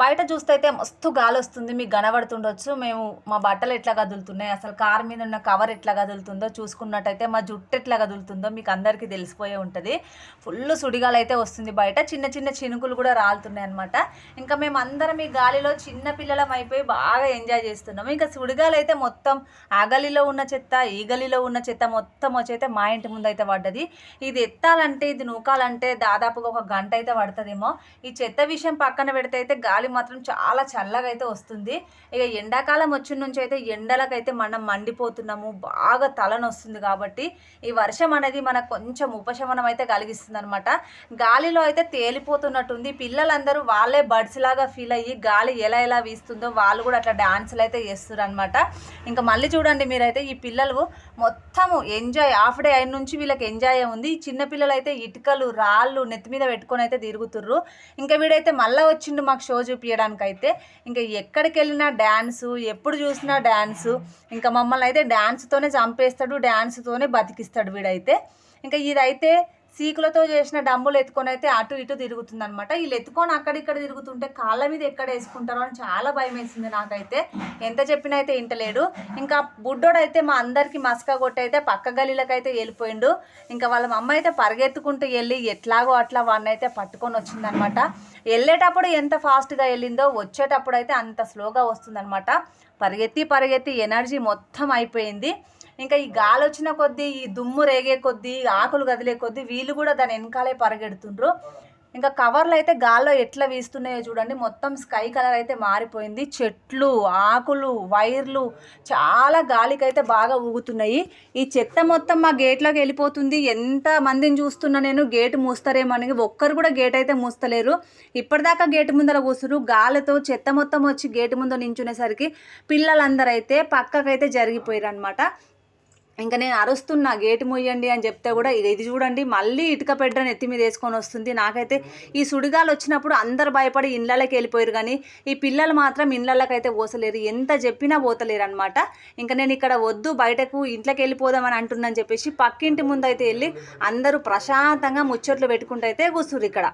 బయట చూస్తే అయితే మస్తు గాలి వస్తుంది మీకు కనబడుతుండొచ్చు మేము మా బట్టలు ఎట్లా కదులుతున్నాయి? అసలు కార్ మీద ఉన్న కవర్ ఎట్లా కదులుతుందో చూసుకున్నట్టయితే మా జుట్టు ఎట్లా కదులుతుందో మీకు అందరికీ తెలిసిపోయే ఉంటుంది. ఫుల్ సుడిగాలు అయితే వస్తుంది బయట. చిన్న చిన్న చినుకులు కూడా రాలుతున్నాయి అనమాట ఇంకా మేము అందరం ఈ గాలిలో చిన్న పిల్లలం అయిపోయి బాగా ఎంజాయ్ చేస్తున్నాం. ఇంకా సుడిగాలు అయితే మొత్తం ఆ గలిలో ఉన్న చెత్త ఈ గలిలో ఉన్న చెత్త మొత్తం వచ్చి అయితే మా ఇంటి ముందు అయితే పడ్డది. ఇది ఎత్తాలంటే ఇది నూకాలంటే దాదాపుగా ఒక గంట అయితే పడుతుందేమో. ఈ చెత్త విషయం పక్కన పెడితే అయితే గాలి మాత్రం చాలా చల్లగా అయితే వస్తుంది. ఇక ఎండాకాలం వచ్చిన నుంచి అయితే ఎండలకైతే మనం మండిపోతున్నాము. బాగా తలనొస్తుంది కాబట్టి ఈ వర్షం అనేది మనకు కొంచెం ఉపశమనం అయితే కలిగిస్తుంది అనమాట గాలిలో అయితే తేలిపోతున్నట్టుంది. పిల్లలందరూ వాళ్ళే బర్డ్స్ లాగా ఫీల్ అయ్యి గాలి ఎలా ఎలా వీస్తుందో వాళ్ళు కూడా అట్లా డాన్సులు అయితే చేస్తారు అనమాట ఇంకా మళ్ళీ చూడండి మీరైతే ఈ పిల్లలు మొత్తము ఎంజాయ్ హాఫ్ డే అయిన నుంచి వీళ్ళకి ఎంజాయ్ ఉంది. ఈ చిన్న పిల్లలు అయితే ఇటుకలు రాళ్ళు నెత్తి మీద పెట్టుకొని అయితే తిరుగుతుర్రు. ఇంకా వీడైతే మళ్ళీ వచ్చిండు మాకు షో చూపించడానికైతే అయితే ఇంకా ఎక్కడికి వెళ్ళినా డ్యాన్సు ఎప్పుడు చూసినా డ్యాన్సు ఇంకా మమ్మల్ని అయితే డ్యాన్స్తోనే చంపేస్తాడు డ్యాన్స్తోనే బతికిస్తాడు వీడైతే. ఇంకా ఇదైతే సీకులతో చేసిన డంబులు ఎత్తుకొని అయితే అటు ఇటు తిరుగుతుంది అనమాట వీళ్ళు ఎత్తుకొని అక్కడిక్కడ తిరుగుతుంటే కాళ్ళ మీద ఎక్కడ వేసుకుంటారో అని చాలా భయం వేసింది నాకైతే. ఎంత చెప్పినా అయితే ఇంటలేడు ఇంకా బుడ్డోడైతే మా అందరికి మస్కా కొట్టయితే పక్క గలీలకైతే వెళ్ళిపోయిండు. ఇంకా వాళ్ళ అమ్మ అయితే పరిగెత్తుకుంటూ వెళ్ళి ఎట్లాగో అట్లా వాడిని అయితే పట్టుకొని వచ్చిందనమాట వెళ్ళేటప్పుడు ఎంత ఫాస్ట్గా వెళ్ళిందో వచ్చేటప్పుడు అయితే అంత స్లోగా వస్తుందన్నమాట. పరిగెత్తి పరిగెత్తి ఎనర్జీ మొత్తం అయిపోయింది. ఇంకా ఈ గాలి వచ్చిన కొద్దీ ఈ దుమ్ము రేగే కొద్దీ ఆకులు కదిలే కొద్దీ వీళ్ళు కూడా దాని వెనకాలే పరిగెడుతుండ్రు. ఇంకా కవర్లు అయితే గాల్లో ఎట్లా వీస్తున్నాయో చూడండి. మొత్తం స్కై కలర్ అయితే మారిపోయింది. చెట్లు ఆకులు వైర్లు చాలా గాలికి అయితే బాగా ఊగుతున్నాయి. ఈ చెత్త మొత్తం మా గేట్లోకి వెళ్ళిపోతుంది. ఎంత మందిని చూస్తున్నా నేను గేటు మూస్తారేమో ఒక్కరు కూడా గేట్ అయితే మూస్తలేరు. ఇప్పటిదాకా గేటు ముందర కూసురు గాలితో చెత్త మొత్తం వచ్చి గేటు ముందు నించునేసరికి పిల్లలందరూ అయితే పక్కకైతే జరిగిపోయారు అనమాట ఇంకా నేను అరుస్తున్నా గేటు మొయ్యండి అని చెప్తే కూడా ఇది ఇది చూడండి మళ్ళీ ఇటుక పెట్టని ఎత్తి మీద వేసుకొని వస్తుంది. నాకైతే ఈ సుడిగాలు వచ్చినప్పుడు అందరు భయపడి ఇళ్ళకి వెళ్ళిపోయారు కానీ ఈ పిల్లలు మాత్రం ఇళ్ళకి అయితే పోసలేరు. ఎంత చెప్పినా పోతలేరు అనమాట ఇంకా నేను ఇక్కడ వద్దు బయటకు ఇంట్లోకి వెళ్ళిపోదామని అంటున్నాను చెప్పేసి పక్కింటి ముందు అయితే వెళ్ళి అందరూ ప్రశాంతంగా ముచ్చట్లు పెట్టుకుంటూ అయితే కూర్చురు ఇక్కడ.